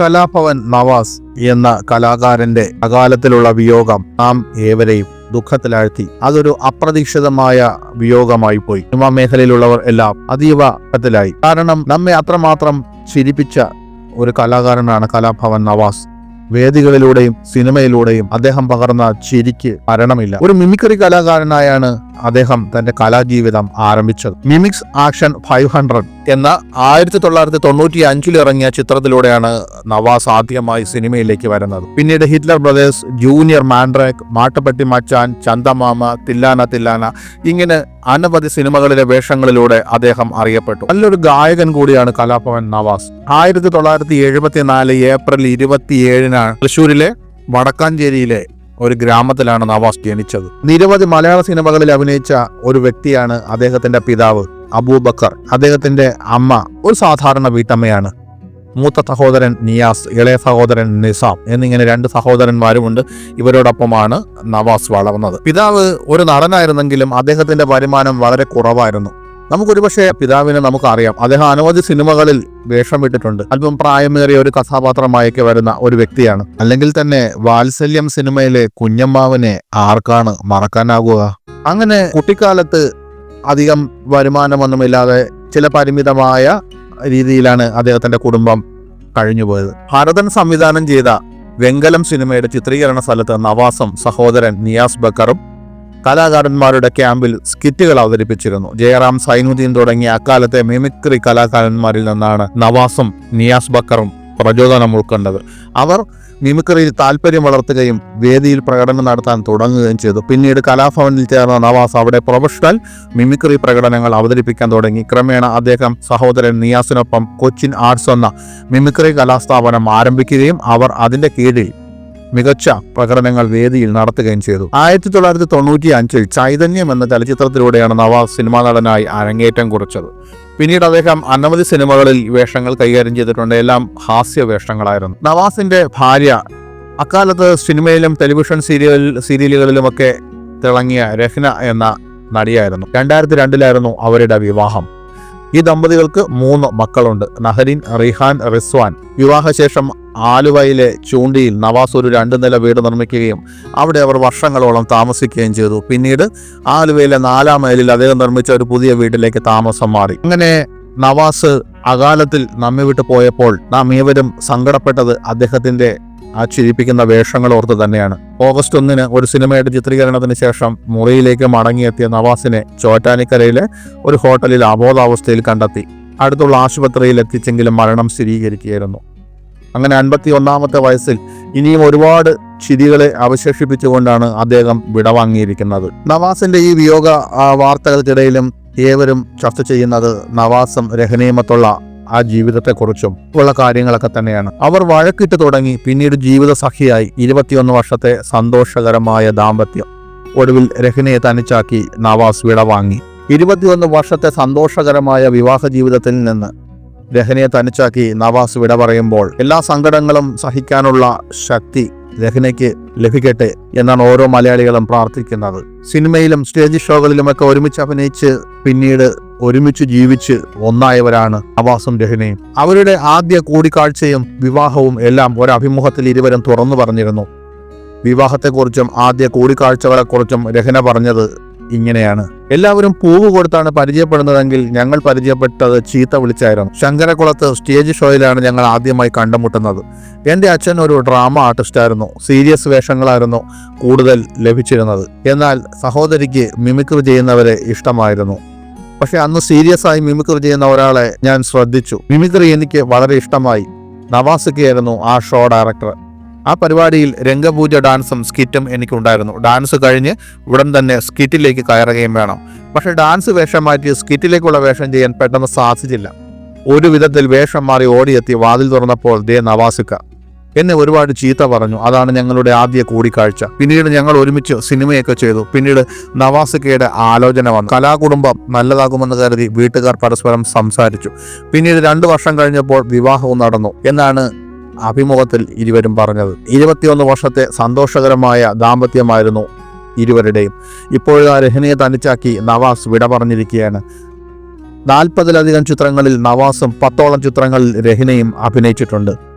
കലാഭവൻ നവാസ് എന്ന കലാകാരന്റെ അകാലത്തിലുള്ള വിയോഗം നാം ഏവരെയും ദുഃഖത്തിലാഴ്ത്തി. അതൊരു അപ്രതീക്ഷിതമായ വിയോഗമായി പോയി. സിനിമാ മേഖലയിലുള്ളവർ എല്ലാം അതീവ ദുഃഖത്തിലായി. കാരണം നമ്മെ അത്രമാത്രം ചിരിപ്പിച്ച ഒരു കലാകാരനാണ് കലാഭവൻ നവാസ്. വേദികളിലൂടെയും സിനിമയിലൂടെയും അദ്ദേഹം പകർന്ന ചിരിക്ക് മരണമില്ല. ഒരു മിമിക്രി കലാകാരനായാണ് അദ്ദേഹം തന്റെ കലാജീവിതം ആരംഭിച്ചത്. മിമിക്സ് ആക്ഷൻ ഫൈവ് ഹൺഡ്രഡ് എന്ന ആയിരത്തി തൊള്ളായിരത്തി തൊണ്ണൂറ്റി അഞ്ചിൽ ഇറങ്ങിയ ചിത്രത്തിലൂടെയാണ് നവാസ് ആദ്യമായി സിനിമയിലേക്ക് വരുന്നത്. പിന്നീട് Hitler Brothers Junior Mandrake Mattupetti Machan Chandamama Thillana തില്ലാന ഇങ്ങനെ അനവധി സിനിമകളിലെ വേഷങ്ങളിലൂടെ അദ്ദേഹം അറിയപ്പെട്ടു. നല്ലൊരു ഗായകൻ കൂടിയാണ് കലാഭവൻ നവാസ്. ആയിരത്തി തൊള്ളായിരത്തി എഴുപത്തിനാല് ഏപ്രിൽ ഇരുപത്തിയേഴിനാണ് തൃശ്ശൂരിലെ വടക്കാഞ്ചേരിയിലെ ഒരു ഗ്രാമത്തിലാണ് നവാസ് ജനിച്ചത്. നിരവധി മലയാള സിനിമകളിൽ അഭിനയിച്ച ഒരു വ്യക്തിയാണ് അദ്ദേഹത്തിന്റെ പിതാവ് അബൂബക്കർ. അദ്ദേഹത്തിന്റെ അമ്മ ഒരു സാധാരണ വീട്ടമ്മയാണ്. മൂത്ത സഹോദരൻ നിയാസ് ഇളയ സഹോദരൻ നിസാം എന്നിങ്ങനെ രണ്ട് സഹോദരന്മാരുമുണ്ട്. ഇവരോടൊപ്പമാണ് നവാസ് വളർന്നത്. പിതാവ് ഒരു നടനായിരുന്നെങ്കിലും അദ്ദേഹത്തിന്റെ വരുമാനം വളരെ കുറവായിരുന്നു. നമുക്കൊരു പക്ഷേ പിതാവിനെ നമുക്കറിയാം. അദ്ദേഹം അനവധി സിനിമകളിൽ വേഷം വിട്ടിട്ടുണ്ട് അല്പം പ്രായമേറിയ ഒരു കഥാപാത്രമായൊക്കെ വരുന്ന ഒരു വ്യക്തിയാണ്. അല്ലെങ്കിൽ തന്നെ വാത്സല്യം സിനിമയിലെ കുഞ്ഞമ്മാവിനെ ആർക്കാണ് മറക്കാനാകുക? അങ്ങനെ കുട്ടിക്കാലത്ത് അധികം വരുമാനമൊന്നുമില്ലാതെ ചില പരിമിതമായ രീതിയിലാണ് അദ്ദേഹത്തിന്റെ കുടുംബം കഴിഞ്ഞുപോയത്. ഭരതൻ സംവിധാനം ചെയ്ത വെങ്കലം സിനിമയുടെ ചിത്രീകരണ സ്ഥലത്ത് നവാസും സഹോദരൻ നിയാസ് ബക്കറും കലാകാരന്മാരുടെ ക്യാമ്പിൽ സ്കിറ്റുകൾ അവതരിപ്പിച്ചിരുന്നു. ജയറാം സൈനുദ്ദീൻ തുടങ്ങിയ അക്കാലത്തെ മിമിക്രി കലാകാരന്മാരിൽ നിന്നാണ് നവാസും നിയാസ് ബക്കറും പ്രചോദനം ഉൾക്കൊണ്ടത്. അവർ മിമിക്രിയിൽ താല്പര്യം വളർത്തുകയും വേദിയിൽ പ്രകടനം നടത്താൻ തുടങ്ങുകയും ചെയ്തു. പിന്നീട് കലാഭവനിൽ ചേർന്ന നവാസ് അവിടെ പ്രൊഫഷണൽ മിമിക്രി പ്രകടനങ്ങൾ അവതരിപ്പിക്കാൻ തുടങ്ങി. ക്രമേണ അദ്ദേഹം സഹോദരൻ നിയാസിനൊപ്പം കൊച്ചിൻ ആർട്സ് എന്ന മിമിക്രി കലാസ്ഥാപനം ആരംഭിക്കുകയും അവർ അതിന്റെ കീഴിൽ മികച്ച പ്രകടനങ്ങൾ വേദിയിൽ നടത്തുകയും ചെയ്തു. ആയിരത്തി തൊള്ളായിരത്തി തൊണ്ണൂറ്റി അഞ്ചിൽ ചൈതന്യം എന്ന ചലച്ചിത്രത്തിലൂടെയാണ് നവാസ് സിനിമാ നടനായി അരങ്ങേറ്റം കുറിച്ചത്. പിന്നീട് അദ്ദേഹം അനവധി സിനിമകളിൽ വേഷങ്ങൾ കൈകാര്യം ചെയ്തിട്ടുണ്ട്. എല്ലാം ഹാസ്യ വേഷങ്ങളായിരുന്നു. നവാസിന്റെ ഭാര്യ അക്കാലത്ത് സിനിമയിലും ടെലിവിഷൻ സീരിയൽ സീരിയലുകളിലുമൊക്കെ തിളങ്ങിയ രഹ്ന എന്ന നടിയായിരുന്നു. രണ്ടായിരത്തി രണ്ടിലായിരുന്നു അവരുടെ വിവാഹം. ഈ ദമ്പതികൾക്ക് മൂന്ന് മക്കളുണ്ട്. നഹരിൻ റിഹാൻ റിസ്വാൻ. വിവാഹശേഷം ആലുവയിലെ ചൂണ്ടിയിൽ നവാസ് ഒരു രണ്ട് നില വീട് നിർമ്മിക്കുകയും അവിടെ അവർ വർഷങ്ങളോളം താമസിക്കുകയും ചെയ്തു. പിന്നീട് ആലുവയിലെ നാലാം മൈലിൽ അദ്ദേഹം നിർമ്മിച്ച ഒരു പുതിയ വീട്ടിലേക്ക് താമസം മാറി. അങ്ങനെ നവാസ് അകാലത്തിൽ നമ്മെ വിട്ടു പോയപ്പോൾ നാം ഏവരും സങ്കടപ്പെട്ടത് അദ്ദേഹത്തിന്റെ ആ ചിരിപ്പിക്കുന്ന വേഷങ്ങൾ ഓർത്ത് തന്നെയാണ്. ഓഗസ്റ്റ് ഒന്നിന് ഒരു സിനിമയുടെ ചിത്രീകരണത്തിന് ശേഷം മുറിയിലേക്ക് മടങ്ങിയെത്തിയ നവാസിനെ ചോറ്റാനിക്കരയിലെ ഒരു ഹോട്ടലിൽ അബോധാവസ്ഥയിൽ കണ്ടെത്തി. അടുത്തുള്ള ആശുപത്രിയിൽ എത്തിച്ചെങ്കിലും മരണം സ്ഥിരീകരിക്കുകയായിരുന്നു. അങ്ങനെ അൻപത്തി ഒന്നാമത്തെ വയസ്സിൽ ഇനിയും ഒരുപാട് ചിരികളെ അവശേഷിപ്പിച്ചുകൊണ്ടാണ് അദ്ദേഹം വിടവാങ്ങിയിരിക്കുന്നത്. നവാസിന്റെ ഈ വിയോഗ വാർത്തകൾക്കിടയിലും ഏവരും ചർച്ച ചെയ്യുന്നത് നവാസും രഹനീമത്തുള്ള ആ ജീവിതത്തെക്കുറിച്ചും ഉള്ള കാര്യങ്ങളൊക്കെ തന്നെയാണ്. അവർ വഴക്കിട്ട് തുടങ്ങി പിന്നീട് ജീവിത സഖിയായി ഇരുപത്തിയൊന്ന് വർഷത്തെ സന്തോഷകരമായ ദാമ്പത്യം ഒടുവിൽ രഹനയെ തനിച്ചാക്കി നവാസ് വിടവാങ്ങി. ഇരുപത്തിയൊന്ന് വർഷത്തെ സന്തോഷകരമായ വിവാഹ ജീവിതത്തിൽ നിന്ന് രഹനയെ തനിച്ചാക്കി നവാസ് വിട പറയുമ്പോൾ എല്ലാ സങ്കടങ്ങളും സഹിക്കാനുള്ള ശക്തി രഹനയ്ക്ക് ലഭിക്കട്ടെ എന്നാണ് ഓരോ മലയാളികളും പ്രാർത്ഥിക്കുന്നത്. സിനിമയിലും സ്റ്റേജ് ഷോകളിലുമൊക്കെ ഒരുമിച്ച് അഭിനയിച്ച് പിന്നീട് ഒരുമിച്ച് ജീവിച്ച് ഒന്നായവരാണ് നവാസും രഹനയും. അവരുടെ ആദ്യ കൂടിക്കാഴ്ചയും വിവാഹവും എല്ലാം ഒരു അഭിമുഖത്തിൽ ഇരുവരും തുറന്നു പറഞ്ഞിരുന്നു. വിവാഹത്തെക്കുറിച്ചും ആദ്യ കൂടിക്കാഴ്ചകളെക്കുറിച്ചും രഹന പറഞ്ഞത് ഇങ്ങനെയാണ്. എല്ലാവരും പൂവ് കൊടുത്താണ് പരിചയപ്പെടുന്നതെങ്കിൽ ഞങ്ങൾ പരിചയപ്പെട്ടത് ചീത്ത വിളിച്ചായിരുന്നു. ശങ്കരകുളത്ത് സ്റ്റേജ് ഷോയിലാണ് ഞങ്ങൾ ആദ്യമായി കണ്ടുമുട്ടുന്നത്. എന്റെ അച്ഛൻ ഒരു ഡ്രാമ ആർട്ടിസ്റ്റായിരുന്നു. സീരിയസ് വേഷങ്ങളായിരുന്നു കൂടുതൽ ലഭിച്ചിരുന്നത്. എന്നാൽ സഹോദരിക്ക് മിമിക്രി ചെയ്യുന്നവരെ ഇഷ്ടമായിരുന്നു. പക്ഷെ അന്ന് സീരിയസ് ആയി മിമിക്രി ചെയ്യുന്ന ഒരാളെ ഞാൻ ശ്രദ്ധിച്ചു. മിമിക്രി എനിക്ക് വളരെ ഇഷ്ടമായി. നവാസിക്കയായിരുന്നു ആ ഷോ ഡയറക്ടർ. ആ പരിപാടിയിൽ രംഗപൂജ ഡാൻസും സ്കിറ്റും എനിക്കുണ്ടായിരുന്നു. ഡാൻസ് കഴിഞ്ഞ് ഉടൻ തന്നെ സ്കിറ്റിലേക്ക് കയറുകയും വേണം. പക്ഷേ ഡാൻസ് വേഷം മാറ്റി സ്കിറ്റിലേക്കുള്ള വേഷം ചെയ്യാൻ പെട്ടെന്ന് സാധിച്ചില്ല. ഒരു വിധത്തിൽ വേഷം മാറി ഓടിയെത്തി വാതിൽ തുറന്നപ്പോൾ ദേ നവാസിക്ക. എന്നെ ഒരുപാട് ചീത്ത പറഞ്ഞു. അതാണ് ഞങ്ങളുടെ ആദ്യ കൂടിക്കാഴ്ച. പിന്നീട് ഞങ്ങൾ ഒരുമിച്ച് സിനിമയൊക്കെ ചെയ്തു. പിന്നീട് നവാസിക്കയുടെ ആലോചന വന്നു. കലാകുടുംബം നല്ലതാകുമെന്ന് കരുതി വീട്ടുകാർ പരസ്പരം സംസാരിച്ചു. പിന്നീട് രണ്ടു വർഷം കഴിഞ്ഞപ്പോൾ വിവാഹവും നടന്നു. എന്നാണ് അഭിമുഖത്തിൽ ഇരുവരും പറഞ്ഞത്. ഇരുപത്തിയൊന്ന് വർഷത്തെ സന്തോഷകരമായ ദാമ്പത്യമായിരുന്നു ഇരുവരുടെയും. ഇപ്പോഴാ രഹനയെ തനിച്ചാക്കി നവാസ് വിട പറഞ്ഞിരിക്കുകയാണ്. നാൽപ്പതിലധികം ചിത്രങ്ങളിൽ നവാസും പത്തോളം ചിത്രങ്ങളിൽ രഹിനയും അഭിനയിച്ചിട്ടുണ്ട്.